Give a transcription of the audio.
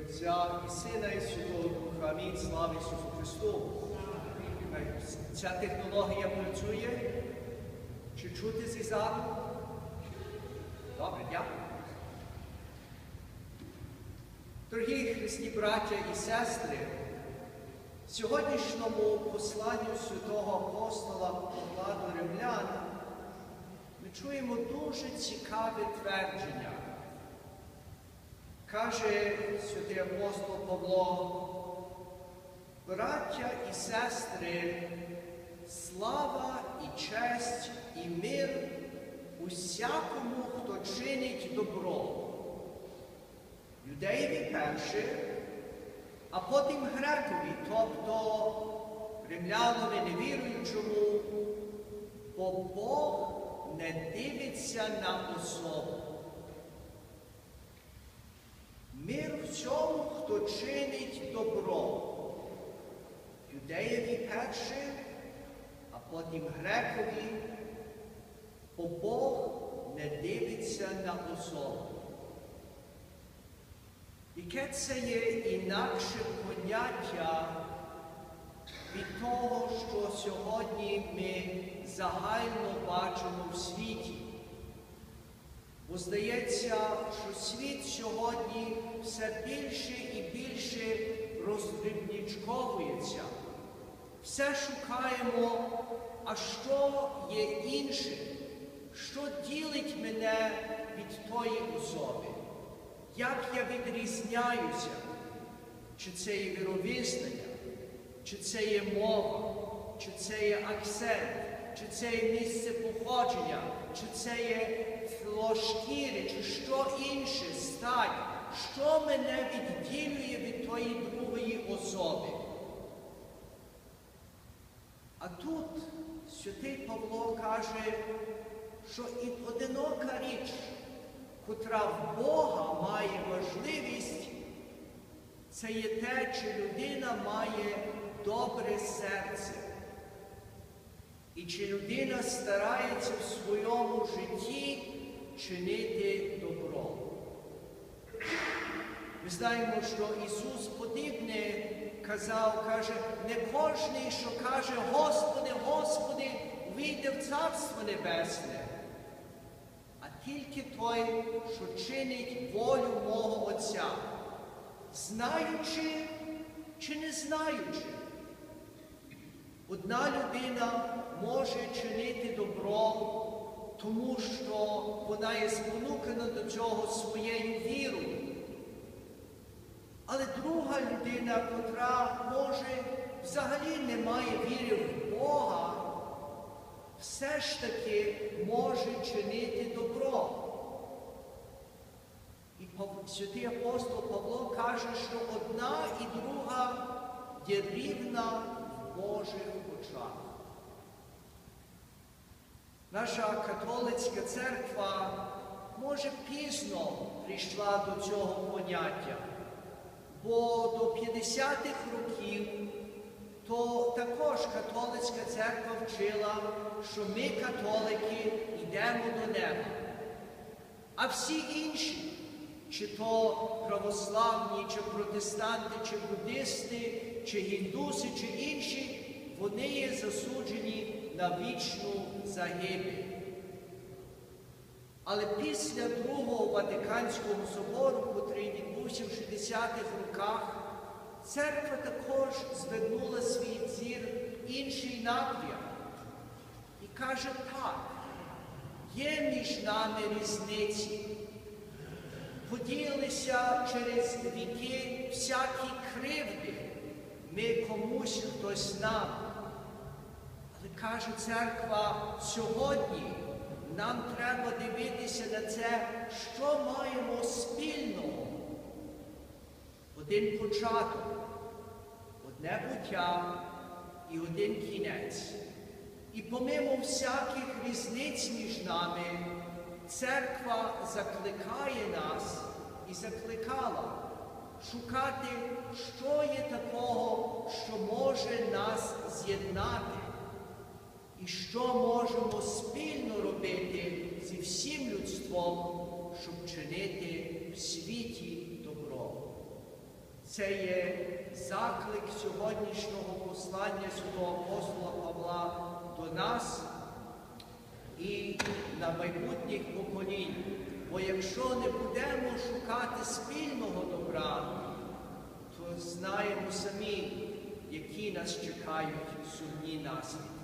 Отця і Сина, і Святого Духа. Амінь. Слава Ісусу Христу. Ця технологія працює? Чи чути зізаду? Добре, дякую. Дорогі христі браття і сестри, сьогоднішньому посланню святого апостола Павла до римлян ми чуємо дуже цікаве твердження. Каже святий апостол Павло, браття і сестри, слава і честь і мир усякому, хто чинить добро. Юдеєві перше, а потім грекові, тобто римлянові невіруючому, бо Бог не дивиться на особу. Мир всьому, хто чинить добро. Юдеєві перше, а потім грекові, бо Бог не дивиться на особу. Яке це є інакше поняття від того, що сьогодні ми загально бачимо? Бо здається, що світ сьогодні все більше і більше роздрібнічковується. Все шукаємо, а що є інше, що ділить мене від тої особи. Як я відрізняюся, чи це є віровизнання, чи це є мова, чи це є акцент, чи це є місце походження, чи це є флошкіри, чи що інше стать, що мене відділює від тої другої особи. А тут святий Павло каже, що і одинока річ котра в Бога має важливість, це є те, чи людина має добре серце. І чи людина старається в своєму житті чинити добро. Ми знаємо, що Ісус подібне казав, каже, не кожний, що каже, Господи, Господи, вийде в Царство Небесне а тільки той, що чинить волю мого Отця, знаючи чи не знаючи. Одна людина може чинити добро, тому що вона є спонукана до цього своєю вірою. Але друга людина, котра може взагалі не має віри в Бога, все ж таки може чинити добро. І святий апостол Павло каже, що одна і друга є рівна в Божих очах. Наша католицька церква може пізно прийшла до цього поняття, бо до 50-х років то також католицька церква вчила, що ми, католики, йдемо до неба. А всі інші, чи то православні, чи протестанти, чи буддисти, чи гіндуси, чи інші, вони є засуджені на вічну загибель. Але після Другого Ватиканського собору, який відбувся в 60-х роках, Церква також звернула свій зір інший напрям і каже так, є між нами різниці, поділися через віки всякі кривди, ми комусь хтось нам. Каже церква, сьогодні нам треба дивитися на це, що маємо спільного. Один початок, одне буття і один кінець. І помимо всяких різниць між нами, церква закликає нас і закликала шукати, що є такого, що може нас з'єднати, і що можемо спільно робити зі всім людством, щоб чинити в світі добро. Це є заклик сьогоднішнього послання святого апостола Павла до нас і на майбутніх поколінь. Бо якщо не будемо шукати спільного добра, то знаємо самі, які нас чекають сумні наслідки.